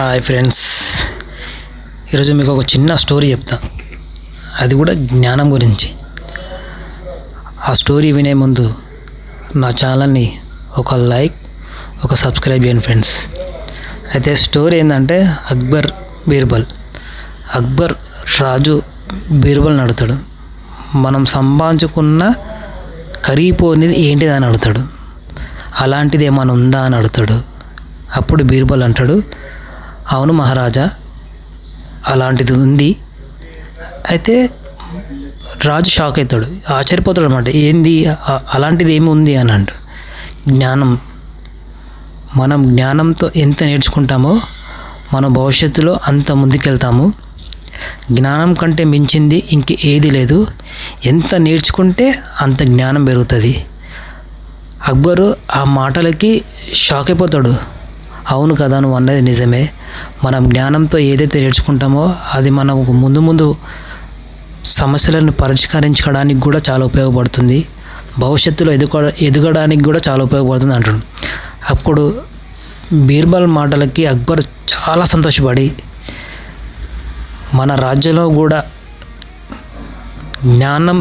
Hi friends ఈరోజు మీకు ఒక చిన్న స్టోరీ చెప్తా. అది కూడా జ్ఞానం గురించి. ఆ స్టోరీ వినే ముందు నా ఛానల్ని ఒక లైక్ ఒక సబ్స్క్రైబ్ చేయండి ఫ్రెండ్స్ అయితే స్టోరీ ఏంటంటే అక్బర్ బీర్బల్. అక్బర్ రాజు బీర్బల్ అడుగుతాడు మనం సంపాదించుకున్న కరిగిపోనిది ఏంటిది అని అడుగుతాడు. అలాంటిది ఏమైనా ఉందా అని అడుగుతాడు. అప్పుడు బీర్బల్ అంటాడు అవును మహారాజా అలాంటిది ఉంది. అయితే రాజు షాక్ అవుతాడు ఆశ్చర్యపోతాడు అనమాట ఏంది అలాంటిది ఏమి ఉంది అని అంటాడు. జ్ఞానం. మనం జ్ఞానంతో ఎంత నేర్చుకుంటామో మన భవిష్యత్తులో అంత ముందుకెళ్తాము. జ్ఞానం కంటే మించింది ఇంక ఏది లేదు. ఎంత నేర్చుకుంటే అంత జ్ఞానం పెరుగుతుంది. అక్బరు ఆ మాటలకి షాక్ అయిపోతాడు. అవును కదా నువ్వు అన్నది నిజమే. మనం జ్ఞానంతో ఏదైతే నేర్చుకుంటామో అది మనకు ముందు ముందు సమస్యలను పరిష్కరించుకోవడానికి కూడా చాలా ఉపయోగపడుతుంది. భవిష్యత్తులో ఎదుగు ఎదగడానికి కూడా చాలా ఉపయోగపడుతుంది అంటాడు అప్పుడు బీర్బల్ మాటలకి అక్బర్ చాలా సంతోషపడి మన రాజ్యంలో కూడా జ్ఞానం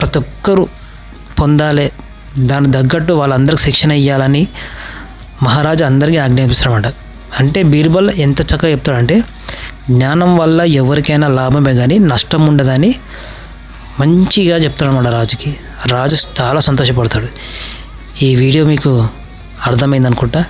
ప్రతి ఒక్కరూ పొందాలి దానికి తగ్గట్టు వాళ్ళందరికి శిక్షణ ఇవ్వాలని మహారాజా అందరికీ ఆజ్ఞాపిస్తాడన్నమాట అంటే బీర్బల్ ఎంత చక్కగా చెప్తాడంటే జ్ఞానం వల్ల ఎవరికైనా లాభమే కానీ నష్టం ఉండదని మంచిగా చెప్తాడనమాట రాజుకి. రాజు చాలా సంతోషపడతాడు. ఈ వీడియో మీకు అర్థమైంది అనుకుంటా